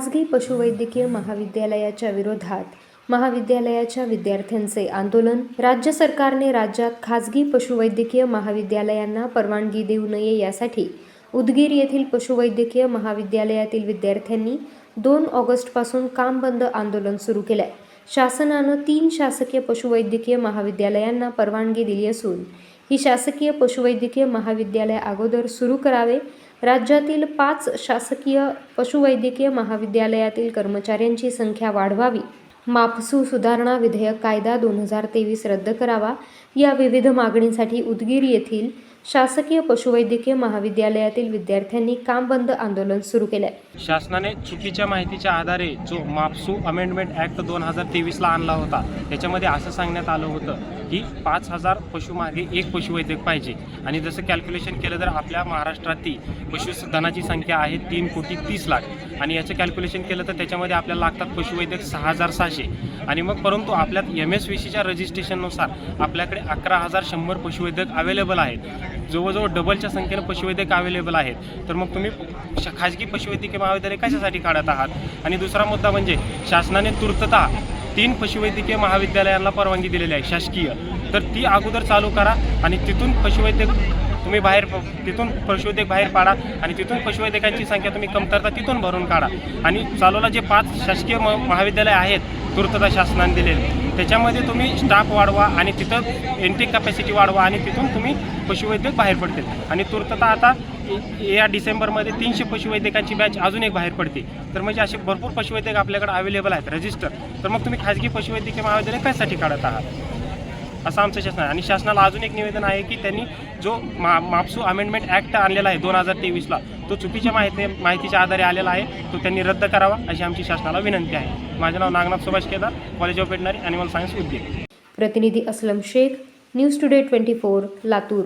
खासगी पशुवैद्यकीय महाविद्यालयाच्या विरोधात महाविद्यालयाच्या विद्यार्थ्यांचे आंदोलन राज्य सरकारने राज्यात खासगी पशुवैद्यकीय महाविद्यालयांना परवानगी देऊ नये यासाठी उदगीर येथील पशुवैद्यकीय महाविद्यालयातील विद्यार्थ्यांनी दोन ऑगस्टपासून काम बंद आंदोलन सुरू केलंय. आहे शासनानं तीन शासकीय पशुवैद्यकीय महाविद्यालयांना परवानगी दिली असून ही शासकीय पशुवैद्यकीय महाविद्यालय अगोदर सुरू करावे राज्यातील पाच शासकीय पशुवैद्यकीय महाविद्यालयातील कर्मचाऱ्यांची संख्या वाढवावी. मापसू सुधारणा विधेयक कायदा दोन हजार तेवीस रद्द करावा. या विविध मागणीसाठी उदगीर येथील शासकीय पशुवैद्यकीय महाविद्यालयातील विद्यार्थ्यांनी काम बंद आंदोलन सुरू केले आहे शासनाने चुकीच्या माहितीच्या आधारे जो मापसू अमेंडमेंट ॲक्ट दोन हजार तेवीसला आणला होता त्याच्यामध्ये असं सांगण्यात आलं होतं की पाच हजार पशुमागे एक पशुवैद्यक पाहिजे. आणि जसं कॅल्क्युलेशन केलं तर आपल्या महाराष्ट्रातील पशुधनाची संख्या आहे तीन कोटी तीस लाख. आणि याचं कॅल्क्युलेशन केलं तर त्याच्यामध्ये आपल्याला लागतात पशुवैद्यक सहा हजार सहाशे. आणि मग परंतु आपल्यात एम एस व्ही सीच्या रजिस्ट्रेशननुसार आपल्याकडे अकरा हजार शंभर पशुवैद्यक अवेलेबल आहेत. जवळजवळ डबलच्या संख्येनं पशुवैद्यक अवेलेबल आहेत. तर मग तुम्ही खाजगी पशुवैद्यकीय महाविद्यालय कशासाठी काढत आहात? आणि दुसरा मुद्दा म्हणजे शासनाने तूर्तता तीन पशुवैद्यकीय महाविद्यालयांना परवानगी दिलेली आहे शासकीय. तर ती अगोदर चालू करा आणि तिथून पशुवैद्यक तुम्ही बाहेर प- तिथून पशुवैद्यक बाहेर पाडा आणि तिथून पशुवैद्यकांची संख्या तुम्ही कमतरता तिथून भरून काढा. आणि चालूला जे पाच शासकीय म महाविद्यालय आहेत तूर्तता शासनाने दिलेले त्याच्यामध्ये तुम्ही स्टाफ वाढवा आणि तिथं एंट्री कॅपॅसिटी वाढवा आणि तिथून तुम्ही पशुवैद्यक बाहेर पडतील. आणि तूर्तता आता या डिसेंबरमध्ये तीनशे पशुवैद्यकांची बॅच अजून एक बाहेर पडते. तर म्हणजे असे भरपूर पशुवैद्यक आपल्याकडे अवेलेबल आहेत रजिस्टर तर मग तुम्ही खाजगी पशुवैद्यकीय महाविद्यालय कशासाठी काढत आहात? असं आमचं शासन आहे. आणि शासनाला अजून एक निवेदन आहे की त्यांनी जो मा मापसू अमेंडमेंट ॲक्ट आणलेला आहे दोन हजार तेवीसला तो चुकीच्या माहिती माहितीच्या आधारे आलेला आहे तो त्यांनी रद्द करावा अशी आमची शासनाला विनंती आहे. माझे नाव Nagnath Subhash Kedar college of veterinary animal science उद्योग प्रतिनिधी Aslam Shaikh news today twenty four Latur.